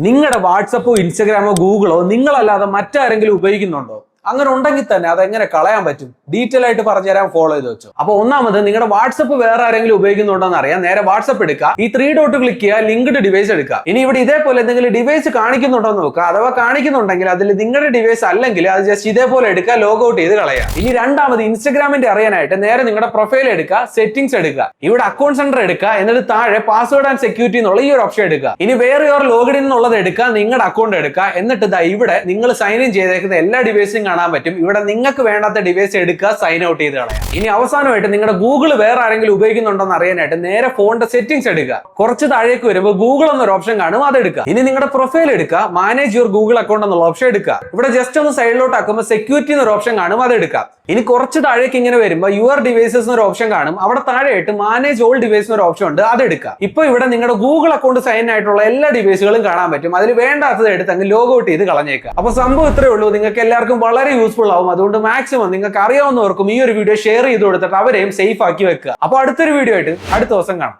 നിങ്ങളുടെ വാട്സപ്പോ ഇൻസ്റ്റഗ്രാമോ ഗൂഗിളോ നിങ്ങളല്ലാതെ മറ്റാരെങ്കിലും ഉപയോഗിക്കുന്നുണ്ടോ? അങ്ങനെ ഉണ്ടെങ്കിൽ തന്നെ അതെങ്ങനെ കളയാൻ പറ്റും? ഡീറ്റെയിൽ ആയിട്ട് പറഞ്ഞു തരാൻ ഫോളോ ചെയ്ത് വെച്ചു. അപ്പൊ ഒന്നാമത് നിങ്ങളുടെ വാട്സപ്പ് വേറെ ആരെങ്കിലും ഉപയോഗിക്കുന്നുണ്ടോ എന്ന് അറിയാം. നേരെ വാട്സപ്പ് എടുക്കുക. ഈ ത്രീ ഡോട്ട് ക്ലിക്ക് ചെയ്യുക ലിങ്ക്ഡ് ഡിവൈസ് എടുക്കുക. ഇനി ഇവിടെ ഇതേപോലെ എന്തെങ്കിലും ഡിവൈസ് കാണിക്കുന്നുണ്ടോ നോക്കുക. അഥവാ കാണിക്കുന്നുണ്ടെങ്കിൽ അതിൽ നിങ്ങളുടെ ഡിവൈസ് അല്ലെങ്കിൽ അത് ജസ്റ്റ് ഇതേപോലെ എടുക്കുക ലോഗ് ഔട്ട് ചെയ്ത് കളയാം ഇനി രണ്ടാമത് ഇൻസ്റ്റഗ്രാമിന്റെ അറിയാനായിട്ട് നേരെ നിങ്ങളുടെ പ്രൊഫൈൽ എടുക്കുക സെറ്റിംഗ്സ് എടുക്കുക. ഇവിടെ അക്കൗണ്ട് സെന്റർ എടുക്കുക എന്നിട്ട് താഴെ പാസ്വേഡ് ആൻഡ് സെക്യൂരിറ്റി എന്നുള്ള ഈ ഒരു ഓപ്ഷൻ എടുക്കുക. ഇനി വേറെ ഒരു ലോഗിൻ എന്നുള്ളത് എടുക്കുക നിങ്ങളുടെ അക്കൗണ്ട് എടുക്കുക. എന്നിട്ട് ഇവിടെ നിങ്ങൾ സൈൻ ഇൻ ചെയ്തേക്കുന്ന എല്ലാ ഡിവൈസും കാണാൻ പറ്റും. ഇവിടെ നിങ്ങൾക്ക് വേണ്ടാത്ത ഡിവൈസ് എടുക്കുക സൈൻ ഔട്ട് ചെയ്ത് കളയാം. ഇനി അവസാനമായിട്ട് നിങ്ങളുടെ ഗൂഗിൾ വേറെ ആരെങ്കിലും ഉപയോഗിക്കുന്നുണ്ടോ എന്ന് അറിയാനായിട്ട് നേരെ ഫോണിന്റെ സെറ്റിംഗ്സ് എടുക്കുക. കുറച്ച് താഴേക്ക് വരുമ്പോൾ ഗൂഗിൾ എന്നൊരു ഓപ്ഷൻ കാണും അത് എടുക്കുക. ഇനി നിങ്ങളുടെ പ്രൊഫൈൽ എടുക്കുക മാനേജ് യുവർ ഗൂഗിൾ അക്കൗണ്ട് എന്നുള്ള ഓപ്ഷൻ എടുക്കുക. ഇവിടെ ജസ്റ്റ് ഒന്ന് സൈഡിലോട്ട് ആക്കുമ്പോൾ സെക്യൂരിറ്റി എന്നൊരു ഓപ്ഷൻ കാണും അത് എടുക്കുക. ഇനി കുറച്ച് താഴേക്ക് ഇങ്ങനെ വരുമ്പോൾ യുവർ ഡിവൈസസ് എന്നൊരു ഓപ്ഷൻ കാണും അവിടെ താഴെയായിട്ട് മാനേജ് ഓൾ ഡിവൈസ് എന്നൊരു ഓപ്ഷൻ ഉണ്ട് അത് എടുക്കുക. ഇപ്പൊ ഇവിടെ നിങ്ങളുടെ ഗൂഗിൾ അക്കൗണ്ട് സൈൻ ആയിട്ടുള്ള എല്ലാ ഡിവൈസുകളും കാണാൻ പറ്റും. അതിൽ വേണ്ടാത്തത് എടുത്ത് അങ്ങ് ലോഗ് ഔട്ട് ചെയ്ത് കളഞ്ഞേക്കുക. അപ്പൊ സംഭവം ഇത്രയേ ഉള്ളൂ. നിങ്ങൾക്ക് എല്ലാവർക്കും വളരെ യൂസ്ഫുൾ ആവും. അതുകൊണ്ട് മാക്സിമം നിങ്ങൾക്ക് അറിയാവുന്നവർക്കും ഈ ഒരു വീഡിയോ ഷെയർ ചെയ്ത് കൊടുത്തിട്ട് അവരെയും സേഫ് ആക്കി വെക്കുക. അപ്പൊ അടുത്തൊരു വീഡിയോ ആയിട്ട് അടുത്ത ദിവസം കാണാം.